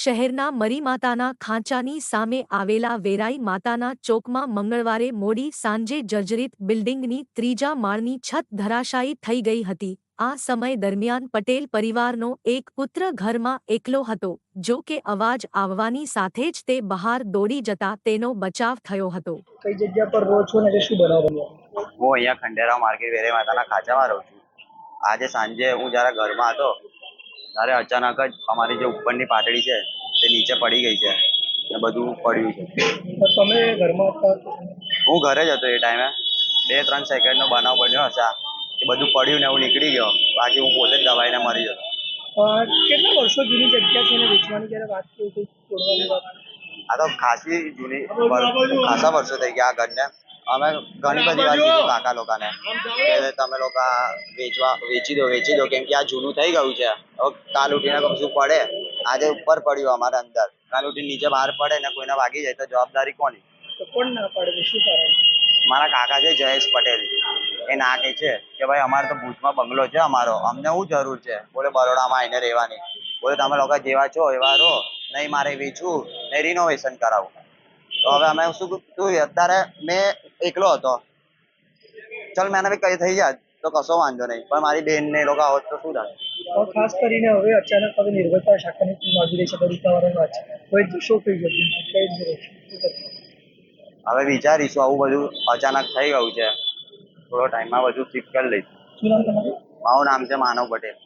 શહેરના મરીમાતાના ખાંચાની સામે આવેલા વેરાઈ માતાના ચોકમાં મંગળવારે મોડી સાંજે જર્જરિત બિલ્ડિંગની ત્રીજા માળની છત ધરાશાયી થઈ ગઈ હતી. આ સમય દરમિયાન પટેલ પરિવારનો એક પુત્ર ઘરમાં એકલો હતો જો કે અવાજ આવવાની સાથે જ તે બહાર દોડી જતા તેનો બચાવ થયો હતો. કઈ જગ્યા પર રહો છો ને શું બનાવ? બન્યો હું અહીંયા ખંડેરાવ માર્કેટ વેરે માતાના ખાંચામાં રહું છું. આજે સાંજે હું જ્યારે ઘરમાં હતો ત્યારે અચાનક જ અમારી જે ઉપરની પાટડી છે તે નીચે પડી ગઈ છે ને બધું પડ્યું છે. તમે ઘરમાં હું ઘરે જ હતો એ ટાઈમે. બે ત્રણ સેકન્ડનો બનાવ બન્યો હશે. એ બધું પડ્યું ને હું નીકળી ગયો. બાકી હું પોતે જ દબાઈને મરી જતો. કેટલા વર્ષો જૂની જગ્યા છે ને વેચવાની? જ્યારે વાત કરી હતી આ તો ખાસી જૂની ખાસા વર્ષો થઈ ગયા આ ઘરને. અમે ઘણી બધી વાર કીધું કાકા લોકોને કે તમે લોકો વેચવા વેચી દો વેચી દો કેમ કે આ જૂનું થઈ ગયું છે. કાલ ઉઠીને કશું પડે. આજે ઉપર પડ્યું અમારા અંદર. કાલ ઉઠીને નીચે બહાર પડે ને કોઈને વાગી જાય તો જવાબદારી કોની? કોણ ના પડે? શું કરે મારા કાકા છે જયેશ પટેલ. એ ના કે છે કે ભાઈ અમારે તો ભુજમાં બંગલો છે અમારો. અમને શું જરૂર છે? બોલે બરોડામાં આવીને રહેવાની. બોલે તમે લોકો જેવા છો એવા રહો. નહીં મારે વેચવું નહીં રિનોવેશન કરાવવું તો હવે અમે શું શું અત્યારે મેં એકલો હતો. ચલ મેં બી કઈ થઈ જાય તો કશો વાંધો નહીં. પણ મારી બેન ને લોકો આવત તો શું થાય? ખાસ કરીને હવે અચાનક હવે નિર્ભરતા શાખાની ટીમ આવી રહી છે વાત છે. હવે શું થઈ જતું કઈ? હવે વિચારીશું આવું બધું અચાનક થઈ ગયું છે. થોડો ટાઈમમાં બધું શિફ્ટ કરી લઈશું. મારું નામ છે માનવ પટેલ.